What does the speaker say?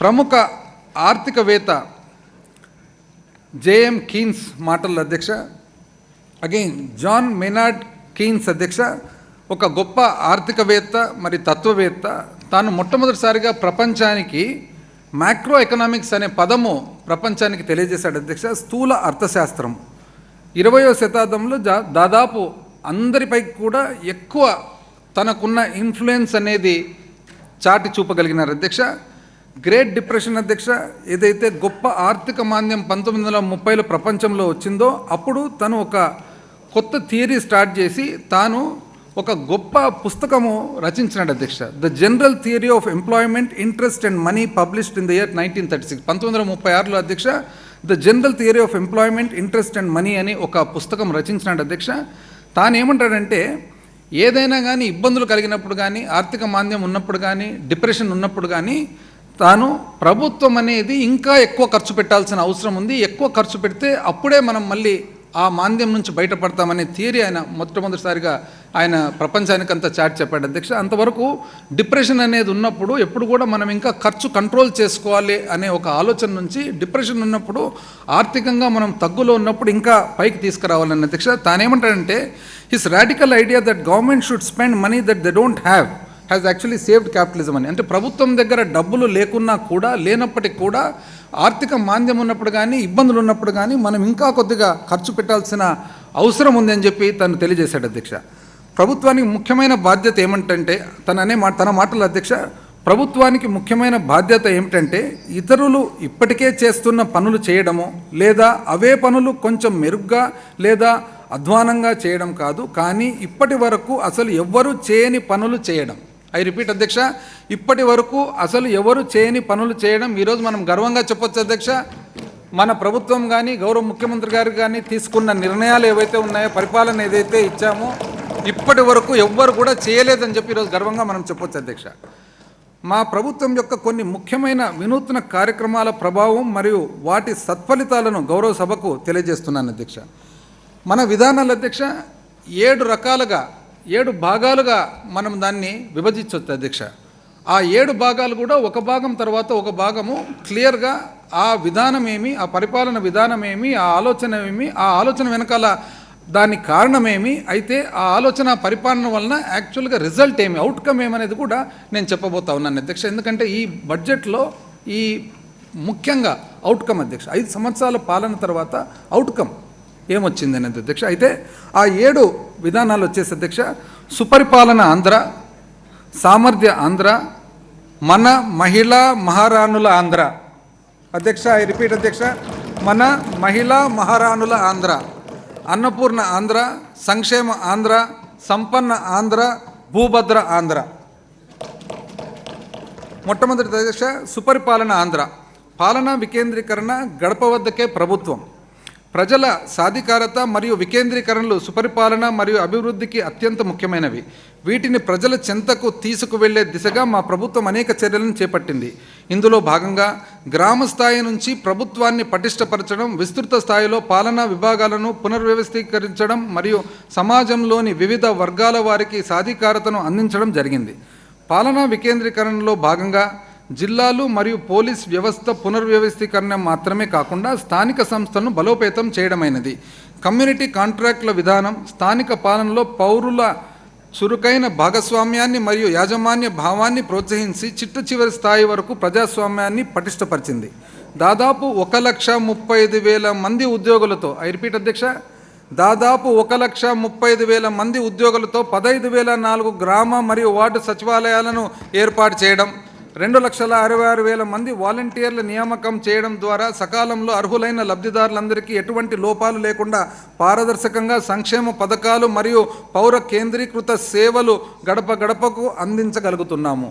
ప్రముఖ ఆర్థికవేత్త JM Keynes మాటల అధ్యక్ష అగైన్ జాన్ మెనార్డ్ కీన్స్ అధ్యక్ష ఒక గొప్ప ఆర్థికవేత్త మరి తత్వవేత్త. తాను మొట్టమొదటిసారిగా ప్రపంచానికి మ్యాక్రో ఎకనామిక్స్ అనే పదము ప్రపంచానికి తెలియజేశాడు అధ్యక్ష స్థూల అర్థశాస్త్రం. ఇరవయో శతాబ్దంలో జా దాదాపు అందరిపై కూడా ఎక్కువ తనకున్న ఇన్ఫ్లుయెన్స్ అనేది చాటి చూపగలిగినారు అధ్యక్ష. గ్రేట్ డిప్రెషన్ అధ్యక్ష ఏదైతే గొప్ప ఆర్థిక మాంద్యం పంతొమ్మిది వందల ముప్పైలో ప్రపంచంలో వచ్చిందో అప్పుడు తను ఒక కొత్త థియరీ స్టార్ట్ చేసి తాను ఒక గొప్ప పుస్తకము రచించినాడు అధ్యక్ష. The general theory of employment interest and money published in the year nineteen thirty six. పంతొమ్మిది వందల ముప్పై ఆరులో అధ్యక్ష the general theory of employment interest and money అని ఒక పుస్తకం రచించినాడు అధ్యక్ష. తాను ఏమంటాడంటే ఏదైనా కానీ ఇబ్బందులు కలిగినప్పుడు కానీ ఆర్థిక మాంద్యం ఉన్నప్పుడు కానీ డిప్రెషన్ ఉన్నప్పుడు కానీ తాను ప్రభుత్వం అనేది ఇంకా ఎక్కువ ఖర్చు పెట్టాల్సిన అవసరం ఉంది. ఎక్కువ ఖర్చు పెడితే అప్పుడే మనం మళ్ళీ ఆ మాంద్యం నుంచి బయటపడతామనే థియరీ ఆయన మొట్టమొదటిసారిగా ఆయన ప్రపంచానికి అంతా చాట్ చెప్పాడు. అధ్యక్ష అంతవరకు డిప్రెషన్ అనేది ఉన్నప్పుడు ఎప్పుడు కూడా మనం ఇంకా ఖర్చు కంట్రోల్ చేసుకోవాలి అనే ఒక ఆలోచన నుంచి డిప్రెషన్ ఉన్నప్పుడు ఆర్థికంగా మనం తగ్గులో ఉన్నప్పుడు ఇంకా పైకి తీసుకురావాలని అధ్యక్ష. తానేమంటాడంటే his radical idea that government should spend money that they don't have. Has actually saved capitalism అని. అంటే ప్రభుత్వం దగ్గర డబ్బులు లేకున్నా కూడా లేనప్పటికీ కూడా ఆర్థిక మాంద్యం ఉన్నప్పుడు కానీ ఇబ్బందులు ఉన్నప్పుడు కానీ మనం ఇంకా కొద్దిగా ఖర్చు పెట్టాల్సిన అవసరం ఉందని చెప్పి తను తెలియజేశాడు అధ్యక్ష. ప్రభుత్వానికి ముఖ్యమైన బాధ్యత ఏమంటంటే తన అనే మా తన మాటల అధ్యక్ష ప్రభుత్వానికి ముఖ్యమైన బాధ్యత ఏమిటంటే ఇతరులు ఇప్పటికే చేస్తున్న పనులు చేయడము లేదా అవే పనులు కొంచెం మెరుగ్గా లేదా అధ్వానంగా చేయడం కాదు కానీ ఇప్పటి వరకు అసలు ఎవ్వరూ చేయని పనులు చేయడం. ఐ రిపీట్ అధ్యక్ష ఇప్పటి వరకు అసలు ఎవరు చేయని పనులు చేయడం ఈరోజు మనం గర్వంగా చెప్పొచ్చు అధ్యక్ష. మన ప్రభుత్వం కానీ గౌరవ ముఖ్యమంత్రి గారు కానీ తీసుకున్న నిర్ణయాలు ఏవైతే ఉన్నాయో పరిపాలన ఏదైతే ఇచ్చామో ఇప్పటి వరకు ఎవ్వరు కూడా చేయలేదని చెప్పి ఈరోజు గర్వంగా మనం చెప్పొచ్చు అధ్యక్ష. మా ప్రభుత్వం యొక్క కొన్ని ముఖ్యమైన వినూత్న కార్యక్రమాల ప్రభావం మరియు వాటి సత్ఫలితాలను గౌరవ సభకు తెలియజేస్తున్నాను అధ్యక్ష. మన విధానాలు అధ్యక్ష ఏడు రకాలుగా ఏడు భాగాలుగా మనం దాన్ని విభజించవచ్చు అధ్యక్ష. ఆ ఏడు భాగాలు కూడా ఒక భాగం తర్వాత ఒక భాగము క్లియర్గా ఆ విధానమేమి ఆ పరిపాలన విధానమేమి ఆ ఆలోచన ఏమి ఆ ఆలోచన వెనకాల దానికి కారణమేమి అయితే ఆ ఆలోచన పరిపాలన వలన యాక్చువల్గా రిజల్ట్ ఏమి అవుట్కమ్ ఏమనేది కూడా నేను చెప్పబోతా ఉన్నాను అధ్యక్ష. ఎందుకంటే ఈ బడ్జెట్లో ఈ ముఖ్యంగా అవుట్కమ్ అధ్యక్ష ఐదు సంవత్సరాల పాలన తర్వాత అవుట్కమ్ ఏమొచ్చింది అనేది అధ్యక్ష. అయితే ఆ ఏడు విధానాలు వచ్చేసి అధ్యక్ష సుపరిపాలన ఆంధ్ర సామర్థ్య ఆంధ్ర మన మహిళా మహారాణుల ఆంధ్ర. అధ్యక్ష ఐ రిపీట్ అధ్యక్ష. మన మహిళా మహారాణుల ఆంధ్ర అన్నపూర్ణ ఆంధ్ర సంక్షేమ ఆంధ్ర సంపన్న ఆంధ్ర భూభద్ర ఆంధ్ర. మొట్టమొదటి అధ్యక్ష సుపరిపాలన ఆంధ్ర. పాలనా వికేంద్రీకరణ గడప వద్దకే ప్రభుత్వం. ప్రజల సాధికారత మరియు వికేంద్రీకరణలు సుపరిపాలన మరియు అభివృద్ధికి అత్యంత ముఖ్యమైనవి. వీటిని ప్రజల చెంతకు తీసుకువెళ్ళే దిశగా మా ప్రభుత్వం అనేక చర్యలను చేపట్టింది. ఇందులో భాగంగా గ్రామ స్థాయి నుంచి ప్రభుత్వాన్ని పటిష్టపరచడం విస్తృత స్థాయిలో పాలనా విభాగాలను పునర్వ్యవస్థీకరించడం మరియు సమాజంలోని వివిధ వర్గాల వారికి సాధికారతను అందించడం జరిగింది. పాలనా వికేంద్రీకరణలో భాగంగా జిల్లాలు మరియు పోలీస్ వ్యవస్థ పునర్వ్యవస్థీకరణ మాత్రమే కాకుండా స్థానిక సంస్థలను బలోపేతం చేయడమైనది. కమ్యూనిటీ కాంట్రాక్టుల విధానం స్థానిక పాలనలో పౌరుల చురుకైన భాగస్వామ్యాన్ని మరియు యాజమాన్య భావాన్ని ప్రోత్సహించి చిట్ట చివరి స్థాయి వరకు ప్రజాస్వామ్యాన్ని పటిష్టపరిచింది. దాదాపు ఒక లక్ష ముప్పై ఐదు వేల మంది ఉద్యోగులతో ఐ రిపీట్ అధ్యక్ష దాదాపు ఒక లక్ష ముప్పై ఐదు వేల మంది ఉద్యోగులతో పదహైదు వేల నాలుగు గ్రామ మరియు వార్డు సచివాలయాలను ఏర్పాటు చేయడం రెండు లక్షల అరవై ఆరు వేల మంది వాలంటీర్ల నియామకం చేయడం ద్వారా సకాలంలో అర్హులైన లబ్ధిదారులందరికీ ఎటువంటి లోపాలు లేకుండా పారదర్శకంగా సంక్షేమ పథకాలు మరియు పౌర కేంద్రీకృత సేవలు గడప గడపకు అందించగలుగుతున్నాము.